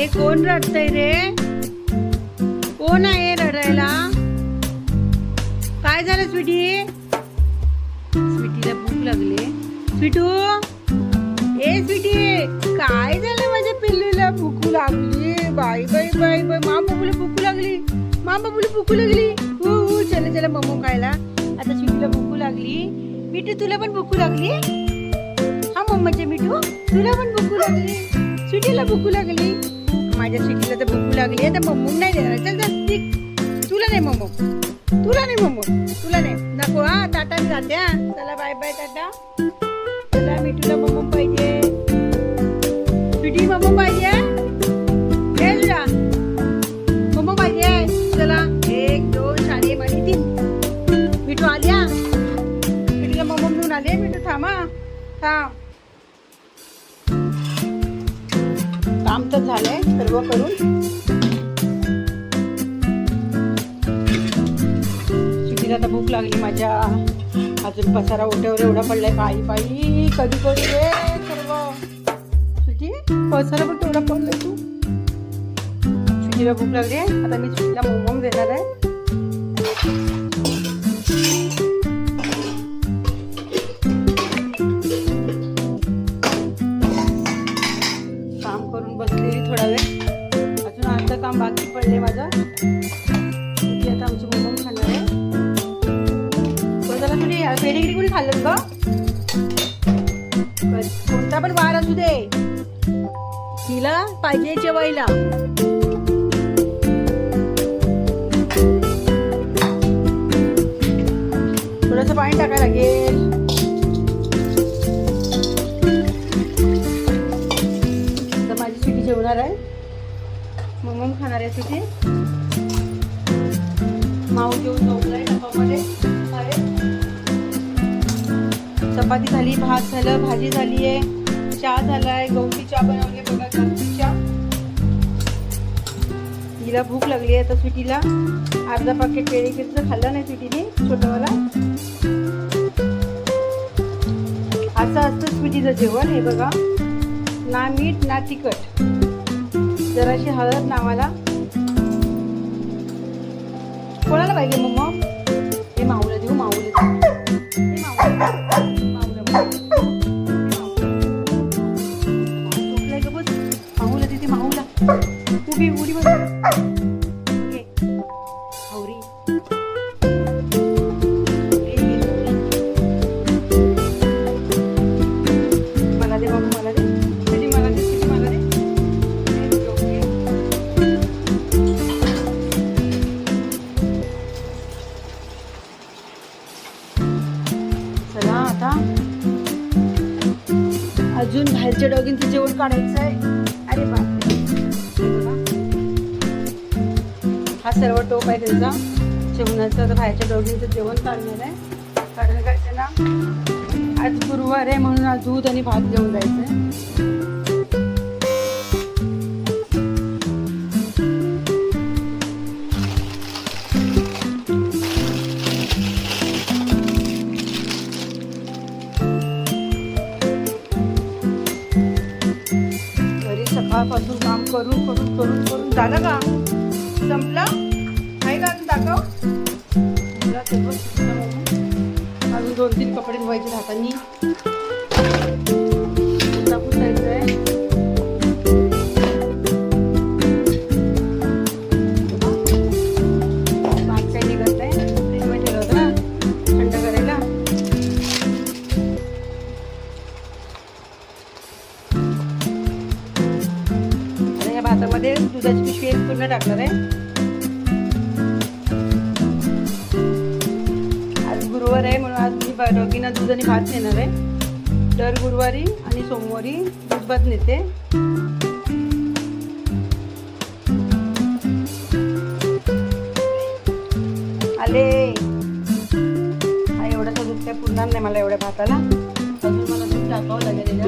हे कोण रडतय रे? कोण आहे रडायला? काय झालं स्वीटी? स्वीटीला भूक लागली. स्वीटू? ए स्वीटी काय झालं माझ्या पिल्लूला भूक लागली? बाई बाई बाई बाई मा बाबूला भूक लागली. मा बाबूला भूक लागली. हो हो चला चला मोमो खायला. आता स्वीटीला भूक लागली. मिठू तुला पण भूक लागली? हा मम्माचे मिठू तुला पण भूक लागली. स्वीटीला भूक लागली. माझ्या स्वीटीला तर भूक लागली आहे तर मम्मू नाही देणार चल चल तुला नाही मम्मू तुला नाही मम्मू तुला नाही. नको हा टाटा जाते हा. चला बाय बाय टाटा चला मिठूला मम्मू पाहिजे काम झालंय सर्व करून. सुटीला तर भूक लागली माझ्या. अजून पसारा ओट्यावर एवढा पडलाय पायी पायी कधी करू रे सर्व? सुटी पसारा पण तेवढा पडलाय तू. सुटीला भूक लागली आहे आता मी सुटीला मोमोम देणार आहे. झाले माझं. सुटी आता आमची मोमोम खाणार आहे. कोणाला तुम्ही पेडिग्री कुणी खाल्लं का कोणता पण वार असू दे. तिला पाहिजे जेवायला. थोडस पाणी टाकायला लागेल. मग खाणार आहे माऊ घेऊन झोपलाय डब्बामध्ये. चपाती झाली भात झालं भाजी झाली आहे चहा झालाय गवती चहा बनवली बघा गवती चहा हिला भूक लागली आहे तर स्वीटीला. अर्धा पाकिट पेढीचं खाल्लं नाही स्वीटीने छोटंवाला. असं असतं स्वीटीचं जेवण हे बघा. ना मीठ ना तिखट. जराशी हळद नावाला. कोणाला पाहिजे मग काढायचं आहे अरे बाप हा सर्व टोप आहे त्यांचा. जेवणाचं तर बाहेरच्या दोघींचं जेवण चालणार आहे. कारण काय त्यांना आज गुरुवार आहे म्हणून आज दूध आणि भात घेऊन जायचं आहे घरी सकाळपासून काम करून करून करून करून. झालं का? संपलं? आहे का अजून दाखव? अजून दोन तीन कपडे धुवायचे हातांनी म्हणून दूध आणि भात नेणार आहे. दर गुरुवारी आणि सोमवारी दूध भात नेते. आले. हा एवढासा दूध काय पुरणार नाही मला एवढ्या भाताला. अजून मला दूध टाकावं लागेल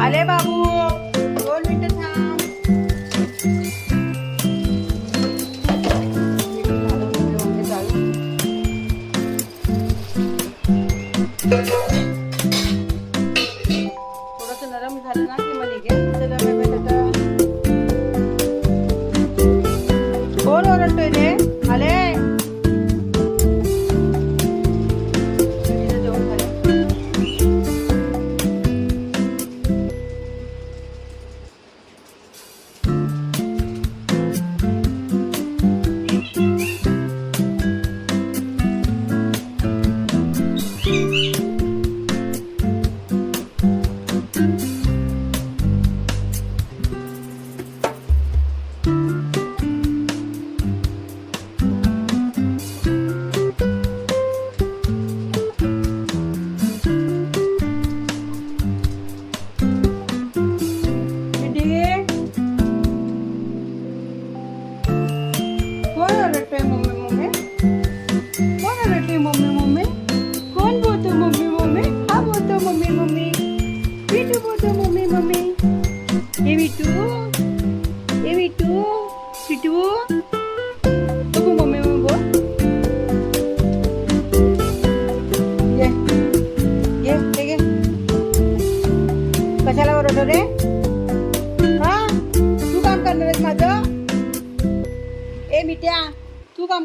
आले बाबू.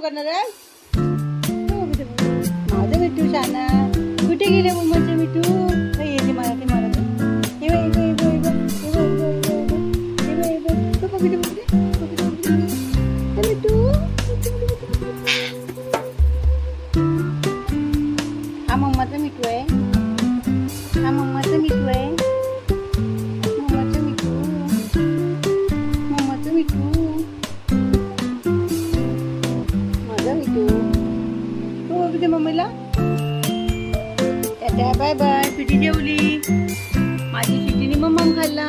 करणार आहे हो, माझं मिठू शाना. कुठे गेले मम्माचे मिठू? Tata bye bye. पिठी जेवली माझी शिटीने मम्मा खाल्ला.